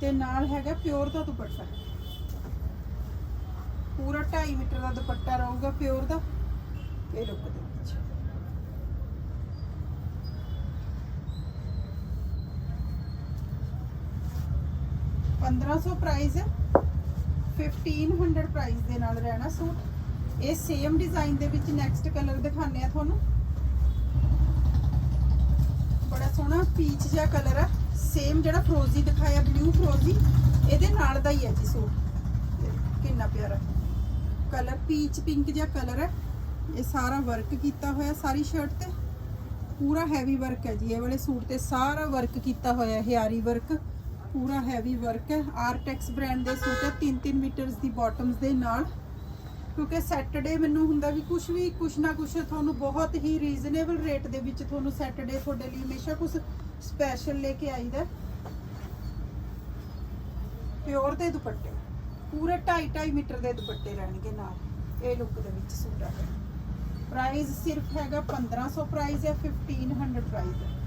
ਤੇ ਨਾਲ ਹੈਗਾ ਪਿਓਰ ਦਾ ਦੁਪੱਟਾ। ਪੂਰਾ 2.5 ਮੀਟਰ ਦਾ ਦੁਪੱਟਾ ਰਹੂਗਾ ਪਿਓਰ ਦਾ। ਇਹ ਲੁੱਕ ਦੇ ਵਿੱਚ ਪੰਦਰਾਂ ਸੌ ਪ੍ਰਾਈਸ ਹੈ। 1500 ਪ੍ਰਾਈਸ ਦੇ ਨਾਲ ਰਹਿਣਾ ਸੂਟ। ਇਹ ਸੇਮ ਡਿਜ਼ਾਈਨ ਦੇ ਵਿੱਚ ਨੈਕਸਟ ਕਲਰ ਦਿਖਾਣੇ ਆ ਤੁਹਾਨੂੰ। ਬੜਾ ਸੋਹਣਾ ਪੀਚ ਜਿਹਾ ਕਲਰ ਹੈ ਸੇਮ ਜਿਹੜਾ ਫਰੋਜ਼ੀ ਦਿਖਾਇਆ ਬਲੂ ਫਰੋਜ਼ੀ ਇਹਦੇ ਨਾਲ ਦਾ ਹੀ ਹੈ ਜੀ ਸੂਟ। ਕਿੰਨਾ ਪਿਆਰਾ। ਕਲਰ ਪੀਚ ਪਿੰਕ ਜਿਹਾ ਕਲਰ ਹੈ। ਇਹ ਸਾਰਾ ਵਰਕ ਕੀਤਾ ਹੋਇਆ ਸਾਰੀ ਸ਼ਰਟ ਤੇ। ਪੂਰਾ ਹੈਵੀ ਵਰਕ ਹੈ ਜੀ। ਇਹ ਵਾਲੇ ਸੂਟ ਤੇ ਸਾਰਾ ਵਰਕ ਕੀਤਾ ਹੋਇਆ ਹੈ ਆਰੀ ਵਰਕ ਪੂਰਾ ਹੈਵੀ ਵਰਕ ਹੈ। ਆਰਟੈਕਸ ਬ੍ਰਾਂਡ ਦੇ ਸੂਟ ਹੈ 3-3 ਮੀਟਰਸ ਦੀ ਬਾਟਮਸ ਦੇ ਨਾਲ। ਕਿਉਂਕਿ ਸੈਟਰਡੇ ਮੈਨੂੰ ਹੁੰਦਾ ਵੀ ਕੁਝ ਵੀ ਕੁਝ ਨਾ ਕੁਝ ਤੁਹਾਨੂੰ ਬਹੁਤ ਹੀ ਰੀਜ਼ਨੇਬਲ ਰੇਟ ਦੇ ਵਿੱਚ ਤੁਹਾਨੂੰ ਸੈਟਰਡੇ ਤੁਹਾਡੇ ਲਈ ਹਮੇਸ਼ਾ ਕੁਝ ਸਪੈਸ਼ਲ ਲੈ ਕੇ ਆਈਦਾ ਪਿਓਰ ਦੇ ਦੁਪੱਟੇ। ਪੂਰੇ 2.5 ਮੀਟਰ ਦੇ ਦੁਪੱਟੇ ਰਹਿਣਗੇ ਨਾਲ। ਇਹ ਲੁੱਕ ਦੇ ਵਿੱਚ ਸੂਟ ਆ। ਪ੍ਰਾਈਸ ਸਿਰਫ ਹੈਗਾ 1500 ਪ੍ਰਾਈਸ ਹੈ 1500 ਪ੍ਰਾਈਸ ਹੈ।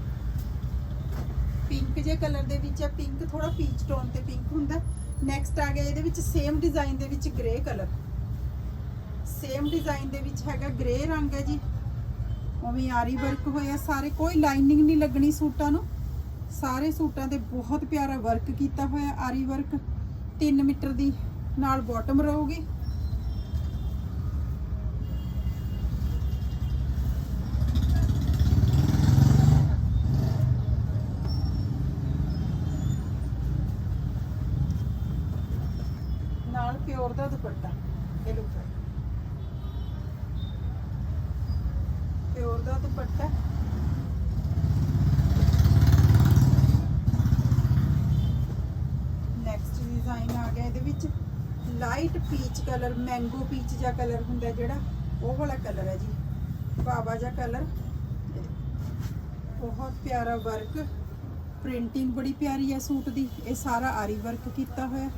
ਪਿੰਕ ਜੇ ਕਲਰ ਦੇ ਵਿੱਚ ਹੈ ਪਿੰਕ ਥੋੜਾ ਪੀਚ ਟੋਨ ਤੇ ਪਿੰਕ ਹੁੰਦਾ। ਨੈਕਸਟ ਆ ਗਿਆ ਇਹਦੇ ਵਿੱਚ ਸੇਮ ਡਿਜ਼ਾਈਨ ਦੇ ਵਿੱਚ ਗ੍ਰੇ ਕਲਰ ਸੇਮ ਡਿਜ਼ਾਈਨ ਦੇ ਵਿੱਚ ਹੈਗਾ ਗ੍ਰੇ ਰੰਗ ਹੈ ਜੀ। ਉਵੇਂ ਆਰੀ ਵਰਕ ਹੋਇਆ ਸਾਰੇ। ਕੋਈ ਲਾਈਨਿੰਗ ਨਹੀਂ ਲੱਗਣੀ ਸੂਟਾਂ ਨੂੰ। ਸਾਰੇ ਸੂਟਾਂ ਤੇ ਬਹੁਤ ਪਿਆਰਾ ਵਰਕ ਕੀਤਾ ਹੋਇਆ ਆਰੀ ਵਰਕ 3 ਮੀਟਰ ਦੀ ਨਾਲ ਬਾਟਮ ਰਹੂਗੀ। ਨਾਲ ਦੁਪੱਟਾ ਇਹ ਲੁੱਕ ਪਿਓਰ ਦਾ ਦੁਪੱਟਾ ਨੈਕਸਟ ਡਿਜ਼ਾਈਨ ਆ ਗਿਆ ਇਹਦੇ ਵਿੱਚ। Light peach colour mango peach ਜਿਹਾ ਕਲਰ ਹੁੰਦਾ ਜਿਹੜਾ, ਉਹ ਵਾਲਾ ਕਲਰ ਹੈ ਜੀ। ਬਾਬਾ ਜਿਹਾ ਕਲਰ ਬਹੁਤ ਪਿਆਰਾ ਵਰਕ ਪ੍ਰਿੰਟਿੰਗ ਬੜੀ ਪਿਆਰੀ ਹੈ ਸੂਟ ਦੀ। ਇਹ ਸਾਰਾ ਆਰੀ ਵਰਕ ਕੀਤਾ ਹੋਇਆ।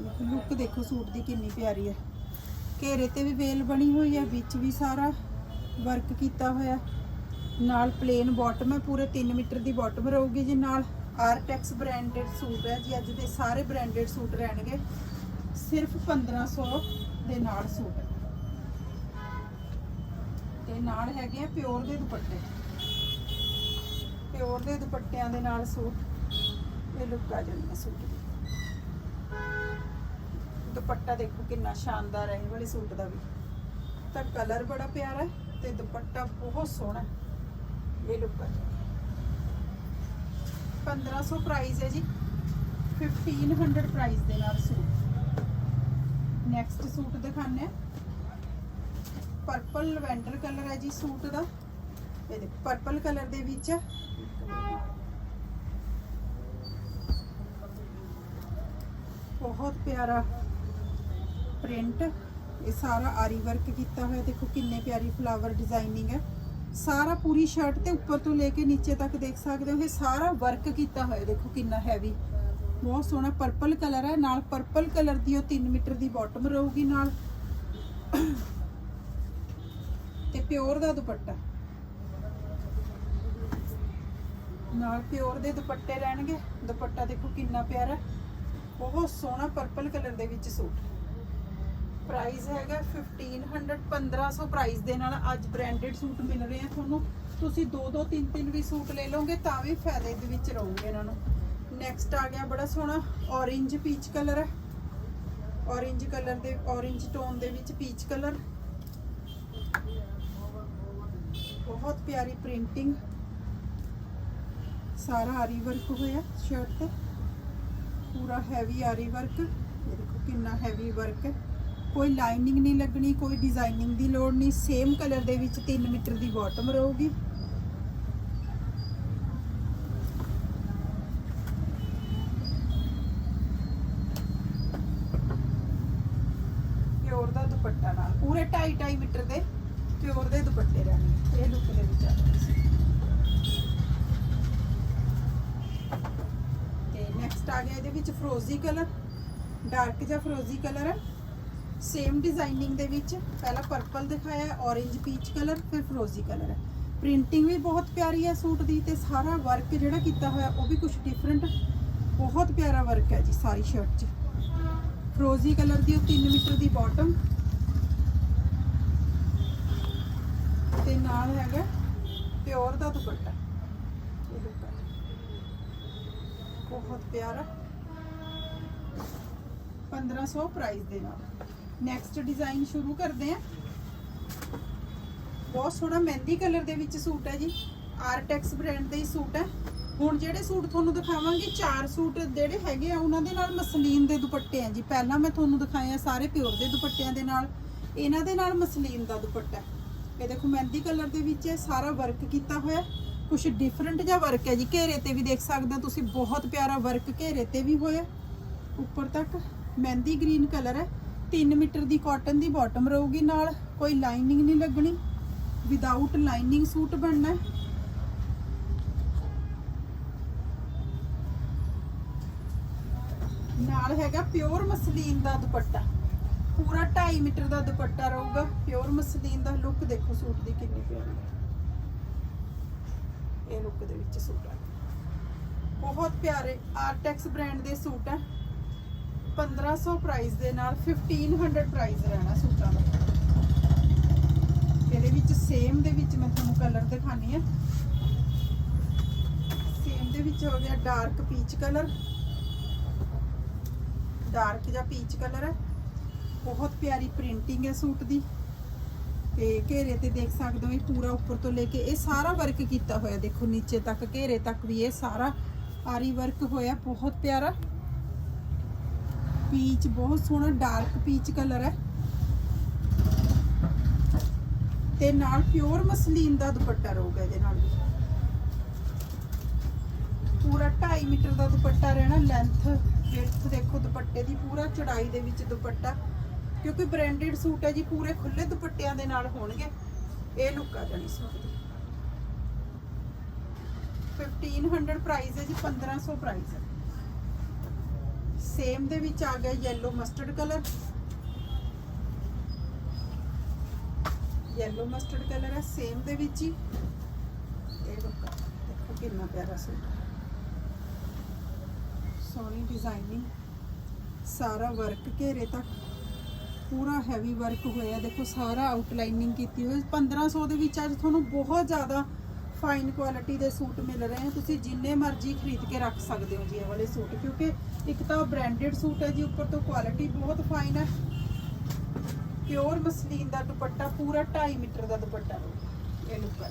ਲੁੱਕ ਦੇਖੋ ਸੂਟ ਦੀ ਕਿੰਨੀ ਪਿਆਰੀ ਹੈ। ਘੇਰੇ ਤੇ ਵੀ ਵੇਲ ਬਣੀ ਹੋਈ ਹੈ, ਵਿੱਚ ਵੀ ਸਾਰਾ ਵਰਕ ਕੀਤਾ ਹੋਇਆ। ਨਾਲ ਪਲੇਨ ਬਾਟਮ ਹੈ, ਪੂਰੇ 3 ਮੀਟਰ ਦੀ ਬਾਟਮ ਰਹੂਗੀ ਜੀ ਨਾਲ। ਆਰਟੈਕਸ ਬ੍ਰਾਂਡਡ ਸੂਟ ਹੈ ਜੀ, ਅੱਜ ਦੇ ਸਾਰੇ ਬ੍ਰਾਂਡਡ ਸੂਟ ਰਹਿਣਗੇ। ਸਿਰਫ 1500 ਦੇ ਨਾਲ ਸੂਟ ਤੇ ਨਾਲ ਹੈਗੇ ਆ ਪਿਓਰ ਦੇ ਦੁਪੱਟੇ। ਪਿਓਰ ਦੇ ਦੁਪੱਟਿਆਂ ਦੇ ਨਾਲ ਸੂਟ। ਇਹ ਲੁੱਕ ਆ ਜਾਂਦੀ ਸੂਟ ਦੀ। ਦੁਪੱਟਾ ਦੇਖੋ ਕਿੰਨਾ ਸ਼ਾਨਦਾਰ ਹੈ, ਇਹ ਵਾਲੇ ਸੂਟ ਦਾ ਵੀ। ਤਾਂ ਕਲਰ ਬੜਾ ਪਿਆਰਾ ਹੈ ਤੇ ਦੁਪੱਟਾ ਬਹੁਤ ਸੋਹਣਾ ਹੈ, ਇਹ ਲੁੱਕ ਹੈ 1500 ਪ੍ਰਾਈਸ ਹੈ ਜੀ 1500 ਪ੍ਰਾਈਸ ਦੇ ਨਾਲ ਸੂਟ। ਨੈਕਸਟ ਸੂਟ ਦਿਖਾਣੇ ਪਰਪਲ ਲਵੈਂਡਰ ਕਲਰ ਹੈ ਜੀ ਸੂਟ ਦਾ। ਇਹ ਦੇਖੋ ਪਰਪਲ ਕਲਰ ਦੇ ਵਿੱਚ ਬਹੁਤ ਪਿਆਰਾ ਪ੍ਰਿੰਟ ਇਹ ਸਾਰਾ ਆਰੀ ਵਰਕ ਕੀਤਾ ਹੋਇਆ। ਦੇਖੋ ਕਿੰਨੇ ਪਿਆਰੀ ਫਲਾਵਰ ਡਿਜ਼ਾਈਨਿੰਗ ਹੈ। ਸਾਰਾ ਪੂਰੀ ਸ਼ਰਟ ਤੇ ਉੱਪਰ ਤੋਂ ਲੈ ਕੇ ਨੀਚੇ ਤੱਕ ਦੇਖ ਸਕਦੇ ਹੋ। ਇਹ ਸਾਰਾ ਵਰਕ ਕੀਤਾ ਹੋਇਆ। ਦੇਖੋ ਕਿੰਨਾ ਹੈਵੀ ਬਹੁਤ ਸੋਹਣਾ ਪਰਪਲ ਕਲਰ ਹੈ। ਨਾਲ ਪਰਪਲ ਕਲਰ ਦੀ ਉਹ 3 ਮੀਟਰ ਦੀ ਬਾਟਮ ਰਹੂਗੀ ਨਾਲ। ਤੇ ਪਿਓਰ ਦਾ ਦੁਪੱਟਾ। ਨਾਲ ਪਿਓਰ ਦੇ ਦੁਪੱਟੇ ਰਹਿਣਗੇ। ਦੁਪੱਟਾ ਦੇਖੋ ਕਿੰਨਾ ਪਿਆਰਾ। ਬਹੁਤ ਸੋਹਣਾ ਪਰਪਲ ਕਲਰ ਦੇ ਵਿੱਚ ਸੂਟ। ਪ੍ਰਾਈਸ ਹੈਗਾ 1500 1500 ਪ੍ਰਾਈਸ ਦੇ ਨਾਲ ਅੱਜ ਬ੍ਰਾਂਡਡ ਸੂਟ ਮਿਲ ਰਹੇ ਆ ਤੁਹਾਨੂੰ। ਤੁਸੀਂ ਦੋ ਦੋ, ਤਿੰਨ ਤਿੰਨ ਵੀ ਸੂਟ ਲੈ ਲਓਗੇ, ਤਾਂ ਵੀ ਫਾਇਦੇ ਦੇ ਵਿੱਚ ਰਹੋਗੇ ਇਹਨਾਂ ਨੂੰ। ਨੈਕਸਟ ਆ ਗਿਆ ਬੜਾ ਸੋਹਣਾ, orange ਪੀਚ ਕਲਰ ਹੈ। Orange ਕਲਰ ਦੇ, orange ਟੋਨ ਦੇ ਵਿੱਚ ਪੀਚ ਕਲਰ ਬਹੁਤ ਪਿਆਰੀ ਪ੍ਰਿੰਟਿੰਗ ਸਾਰਾ ਆਰੀ ਵਰਕ ਹੋਇਆ ਸ਼ਰਟ ਤੇ। ਪੂਰਾ ਹੈਵੀ ਆਰੀ ਵਰਕ ਦੇਖੋ ਕਿੰਨਾ ਹੈਵੀ ਵਰਕ ਹੈ। ਕੋਈ ਲਾਈਨਿੰਗ ਨਹੀਂ ਲੱਗਣੀ, ਕੋਈ ਡਿਜ਼ਾਈਨਿੰਗ ਦੀ ਲੋੜ ਨਹੀਂ ਸੇਮ ਕਲਰ ਦੇ ਵਿੱਚ 3 ਮੀਟਰ ਦੀ ਬਾਟਮ ਰਹੂਗੀ। ਪਿਓਰ ਦਾ ਦੁਪੱਟਾ ਨਾਲ, ਪੂਰੇ 2.5 2.5 ਮੀਟਰ ਦੇ ਪਿਓਰ ਦੇ ਦੁਪੱਟੇ ਰਹਿਣਗੇ। ਇਹ ਲੁੱਕ ਦੇ ਵਿੱਚ ਆ ਤੇ ਨੈਕਸਟ ਆ ਗਿਆ ਇਹਦੇ ਵਿੱਚ ਫਰੋਜ਼ੀ ਕਲਰ ਡਾਰਕ ਜਿਹਾ ਫਰੋਜ਼ੀ ਕਲਰ ਹੈ ਸੇਮ ਡਿਜ਼ਾਈਨਿੰਗ ਦੇ ਵਿੱਚ ਪਹਿਲਾਂ ਪਰਪਲ ਦਿਖਾਇਆ ਹੈ ਪੀਚ ਕਲਰ ਫਿਰ ਫਰੋਜ਼ੀ ਕਲਰ ਹੈ। ਪ੍ਰਿੰਟਿੰਗ ਵੀ ਬਹੁਤ ਪਿਆਰੀ ਹੈ ਸੂਟ ਦੀ ਤੇ ਸਾਰਾ ਵਰਕ ਜਿਹੜਾ ਕੀਤਾ ਹੋਇਆ ਉਹ ਵੀ ਕੁਝ ਡਿਫਰੈਂਟ ਬਹੁਤ ਪਿਆਰਾ ਵਰਕ ਹੈ ਜੀ ਸਾਰੀ ਸ਼ਰਟ 'ਚ। ਫਰੋਜ਼ੀ ਕਲਰ ਦੀ ਉਹ 3 ਮੀਟਰ ਦੀ ਬਾਟਮ ਤੇ ਨਾਲ ਹੈਗਾ ਪਿਓਰ ਦਾ ਦੁਪੱਟਾ। ਦੁਪੱਟਾ ਬਹੁਤ ਪਿਆਰਾ। 1500 ਪ੍ਰਾਈਸ ਦੇ ਨਾਲ। ਨੈਕਸਟ ਡਿਜ਼ਾਈਨ ਸ਼ੁਰੂ ਕਰਦੇ ਹਾਂ। ਬਹੁਤ ਸੋਹਣਾ ਮਹਿੰਦੀ ਕਲਰ ਦੇ ਵਿੱਚ ਸੂਟ ਹੈ ਜੀ। ਆਰਟੈਕਸ ਬ੍ਰਾਂਡ ਦੇ ਹੀ ਸੂਟ ਹੈ। ਹੁਣ ਜਿਹੜੇ ਸੂਟ ਤੁਹਾਨੂੰ ਦਿਖਾਵਾਂਗੇ, ਚਾਰ ਸੂਟ ਜਿਹੜੇ ਹੈਗੇ ਆ, ਉਹਨਾਂ ਦੇ ਨਾਲ ਮਸਲੀਨ ਦੇ ਦੁਪੱਟੇ ਆ ਜੀ। ਪਹਿਲਾਂ ਮੈਂ ਤੁਹਾਨੂੰ ਦਿਖਾਇਆ ਸਾਰੇ ਪਿਓਰ ਦੇ ਦੁਪੱਟਿਆਂ ਦੇ ਨਾਲ। ਇਹਨਾਂ ਦੇ ਨਾਲ ਮਸਲੀਨ ਦਾ ਦੁਪੱਟਾ ਇਹ ਦੇਖੋ, ਮਹਿੰਦੀ ਕਲਰ ਦੇ ਵਿੱਚ ਹੈ, ਸਾਰਾ ਵਰਕ ਕੀਤਾ ਹੋਇਆ ਕੁਝ ਡਿਫਰੈਂਟ ਜਿਹਾ ਵਰਕ ਹੈ ਜੀ। ਘੇਰੇ ਤੇ ਵੀ ਦੇਖ ਸਕਦੇ ਹੋ ਤੁਸੀਂ, ਬਹੁਤ ਪਿਆਰਾ ਵਰਕ ਘੇਰੇ ਤੇ ਵੀ ਹੋਇਆ ਉੱਪਰ ਤੱਕ ਮਹਿੰਦੀ ਗ੍ਰੀਨ ਕਲਰ ਹੈ। 3 ਮੀਟਰ ਦੀ ਕਾਟਨ ਦੀ ਬਾਟਮ ਰਹੂਗੀ ਨਾਲ। ਕੋਈ ਲਾਈਨਿੰਗ ਨਹੀਂ ਲੱਗਣੀ। ਵਿਦਆਊਟ ਲਾਈਨਿੰਗ ਸੂਟ ਬਣਨਾ ਹੈ। ਨਾਲ ਹੈਗਾ ਪਿਓਰ ਮਸਲੀਨ ਦਾ ਦੁਪੱਟਾ। ਪੂਰਾ 2.5 ਮੀਟਰ ਦਾ ਦੁਪੱਟਾ ਰਹੂਗਾ। ਪਿਓਰ ਮਸਲੀਨ ਦਾ ਲੁੱਕ ਦੇਖੋ ਸੂਟ ਦੀ ਕਿੰਨੀ ਪਿਆਰੀ ਹੈ। ਇਹ ਲੁੱਕ ਦੇ ਵਿੱਚ ਸੂਟ ਹੈ ਬਹੁਤ ਪਿਆਰੇ ਆਰਟੈਕਸ ਬ੍ਰਾਂਡ ਦੇ ਸੂਟ ਹੈ 1500 ਪ੍ਰਾਈਸ ਦੇ ਨਾਲ 1500 ਪ੍ਰਾਈਸ ਰਹਿਣਾ ਸੂਟਾਂ ਦਾ। ਇਹਦੇ ਵਿੱਚ ਸੇਮ ਦੇ ਵਿੱਚ ਮੈਂ ਤੁਹਾਨੂੰ ਕਲਰ ਦਿਖਾਣੀ ਹੈ ਸੇਮ ਦੇ ਵਿੱਚ ਹੋ ਗਿਆ ਡਾਰਕ ਪੀਚ ਕਲਰ ਡਾਰਕ ਜਿਹਾ ਪੀਚ ਕਲਰ ਹੈ। ਬਹੁਤ ਪਿਆਰੀ ਪ੍ਰਿੰਟਿੰਗ ਹੈ ਸੂਟ ਦੀ। ਤੇ ਘੇਰੇ ਤੇ ਦੇਖ ਸਕਦੇ ਹੋ, ਇਹ ਪੂਰਾ ਉੱਪਰ ਤੋਂ ਲੈ ਕੇ ਇਹ ਸਾਰਾ ਵਰਕ ਕੀਤਾ ਹੋਇਆ, ਦੇਖੋ, ਨੀਚੇ ਤੱਕ, ਘੇਰੇ ਤੱਕ ਵੀ ਇਹ ਸਾਰਾ ਆਰੀ ਵਰਕ ਹੋਇਆ, ਬਹੁਤ ਪਿਆਰਾ। ਪੀਚ, ਬਹੁਤ ਸੋਹਣਾ ਡਾਰਕ ਪੀਚ ਕਲਰ ਹੈ। ਤੇ ਨਾਲ ਪਿਓਰ ਮਸਲੀਨ ਦਾ ਦੁਪੱਟਾ ਰਹੂਗਾ ਇਹਦੇ ਨਾਲ ਵੀ। ਪੂਰਾ 2.5 ਮੀਟਰ ਦਾ ਦੁਪੱਟਾ ਰਹਿਣਾ ਲੈਂਥ ਵਿਡਥ ਦੇਖੋ ਦੁਪੱਟੇ ਦੀ, ਪੂਰਾ ਚੜਾਈ ਦੇ ਵਿੱਚ ਦੁਪੱਟਾ। ਕਿਉਂਕਿ ਬ੍ਰਾਂਡਡ ਸੂਟ ਹੈ ਜੀ, ਪੂਰੇ ਖੁੱਲੇ ਦੁਪੱਟਿਆਂ ਦੇ ਨਾਲ ਹੋਣਗੇ। ਇਹ ਲੁੱਕ ਆ ਜਾਣੀ ਸੂਟ ਦੀ। 1500 ਪ੍ਰਾਈਸ ਹੈ ਜੀ 1500 ਪ੍ਰਾਈਸ ਹੈ। ਸੇਮ ਦੇ ਵਿੱਚ ਆ ਗਿਆ yellow mustard colour yellow mustard colour ਹੈ ਸੇਮ ਦੇ ਵਿੱਚ ਹੀ। ਇਹ ਦੇਖੋ ਕਿੰਨਾ ਪਿਆਰਾ ਸੂਟ ਸੋਹਣੀ ਡਿਜ਼ਾਈਨਿੰਗ ਸਾਰਾ ਵਰਕ ਘੇਰੇ ਤੱਕ। ਪੂਰਾ ਹੈਵੀ ਵਰਕ ਹੋਇਆ, ਦੇਖੋ ਸਾਰਾ ਆਊਟਲਾਈਨਿੰਗ ਕੀਤੀ ਹੋਈ। 1500 ਦੇ ਵਿੱਚ ਅੱਜ ਤੁਹਾਨੂੰ ਬਹੁਤ ਜ਼ਿਆਦਾ ਫਾਈਨ ਕੁਆਲਿਟੀ ਦੇ ਸੂਟ ਮਿਲ ਰਹੇ ਆ। ਤੁਸੀਂ ਜਿੰਨੇ ਮਰਜ਼ੀ ਖਰੀਦ ਕੇ ਰੱਖ ਸਕਦੇ ਹੋ ਜੀ ਇਹ ਵਾਲੇ ਸੂਟ, ਕਿਉਂਕਿ ਇੱਕ ਤਾਂ ਬ੍ਰਾਂਡਡ ਸੂਟ ਹੈ ਜੀ, ਉੱਪਰ ਤੋਂ ਕੁਆਲਿਟੀ ਬਹੁਤ ਫਾਈਨ ਹੈ। ਪਿਓਰ ਮਸਲੀਨ ਦਾ ਦੁਪੱਟਾ, ਪੂਰਾ 2.5 ਮੀਟਰ ਦਾ ਦੁਪੱਟਾ ਇਹ ਲੁੱਕ ਹੈ।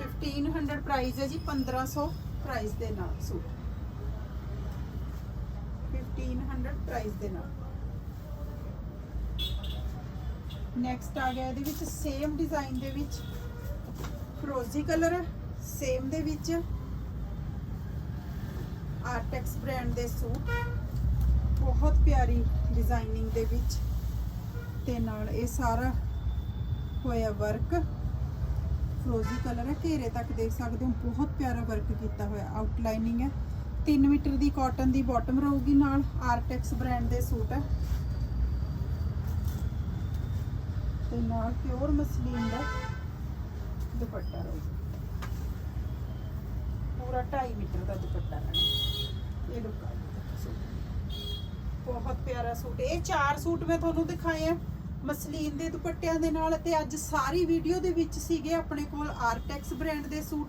1500 ਪ੍ਰਾਈਸ ਹੈ ਜੀ 1500 ਪ੍ਰਾਈਸ ਦੇ ਨਾਲ ਸੂਟ। 1500 ਪ੍ਰਾਈਸ ਦੇ ਨਾਲ। ਨੈਕਸਟ ਆ ਗਿਆ ਇਹਦੇ ਵਿੱਚ ਸੇਮ ਡਿਜ਼ਾਈਨ ਦੇ ਵਿੱਚ। ਫਰੋਜ਼ੀ ਕਲਰ ਸੇਮ ਦੇ ਵਿੱਚ। ਆਰਟੈਕਸ ਬ੍ਰਾਂਡ ਦੇ ਸੂਟ। ਬਹੁਤ ਪਿਆਰੀ ਡਿਜ਼ਾਈਨਿੰਗ ਦੇ ਵਿੱਚ। ਤੇ ਨਾਲ ਇਹ ਸਾਰਾ ਹੋਇਆ ਵਰਕ ਫਰੋਜ਼ੀ ਕਲਰ ਹੈ, ਘੇਰੇ ਤੱਕ ਦੇਖ ਸਕਦੇ ਹੋ। ਬਹੁਤ ਪਿਆਰਾ ਵਰਕ ਕੀਤਾ ਹੋਇਆ। ਆਊਟਲਾਈਨਿੰਗ ਹੈ। 3 ਮੀਟਰ ਦੀ ਕਾਟਨ ਦੀ ਬਾਟਮ ਰਹੂਗੀ ਨਾਲ। ਆਰਟੈਕਸ ਬ੍ਰਾਂਡ ਦੇ ਸੂਟ ਹੈ। ਤੇ ਨਾਲ ਪਿਓਰ ਮਸਲੀਨ ਦਾ ਦੁਪੱਟਾ ਰਹੂਗਾ। ਪੂਰਾ 2.5 ਮੀਟਰ ਦਾ ਦੁਪੱਟਾ ਰਹਿਣਾ ਇਹ ਲੁੱਕ ਬਹੁਤ ਪਿਆਰਾ ਸੂਟ ਇਹ ਚਾਰ ਸੂਟ ਮੈਂ ਤੁਹਾਨੂੰ ਦਿਖਾਏ ਆ। ਮਸਲੀਨ ਦੇ ਦੁਪੱਟਿਆਂ ਦੇ ਨਾਲ ਤੇ ਅੱਜ ਸਾਰੀ ਵੀਡੀਓ ਦੇ ਵਿੱਚ ਸੀਗੇ ਆਪਣੇ ਕੋਲ ਆਰਟੈਕਸ ਬ੍ਰਾਂਡ ਦੇ ਸੂਟ।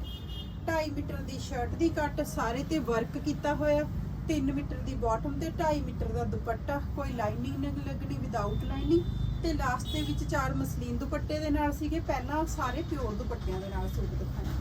2.5 ਮੀਟਰ ਦੀ ਸ਼ਰਟ ਦੀ ਕੱਟ, ਸਾਰੇ ਤੇ ਵਰਕ ਕੀਤਾ ਹੋਇਆ। 3 ਮੀਟਰ ਦੀ ਬਾਟਮ ਤੇ 2.5 ਮੀਟਰ ਦਾ ਦੁਪੱਟਾ। ਕੋਈ ਲਾਈਨਿੰਗ ਨਹੀਂ ਲੱਗਣੀ ਵਿਦਆਊਟ ਲਾਈਨਿੰਗ ਤੇ ਲਾਸਟ ਦੇ ਵਿੱਚ ਚਾਰ ਮਸਲੀਨ ਦੁਪੱਟੇ ਦੇ ਨਾਲ ਸੀਗੇ। ਪਹਿਲਾਂ ਸਾਰੇ ਪਿਓਰ ਦੁਪੱਟਿਆਂ ਦੇ ਨਾਲ ਸੂਟ ਦਿਖਾਏ।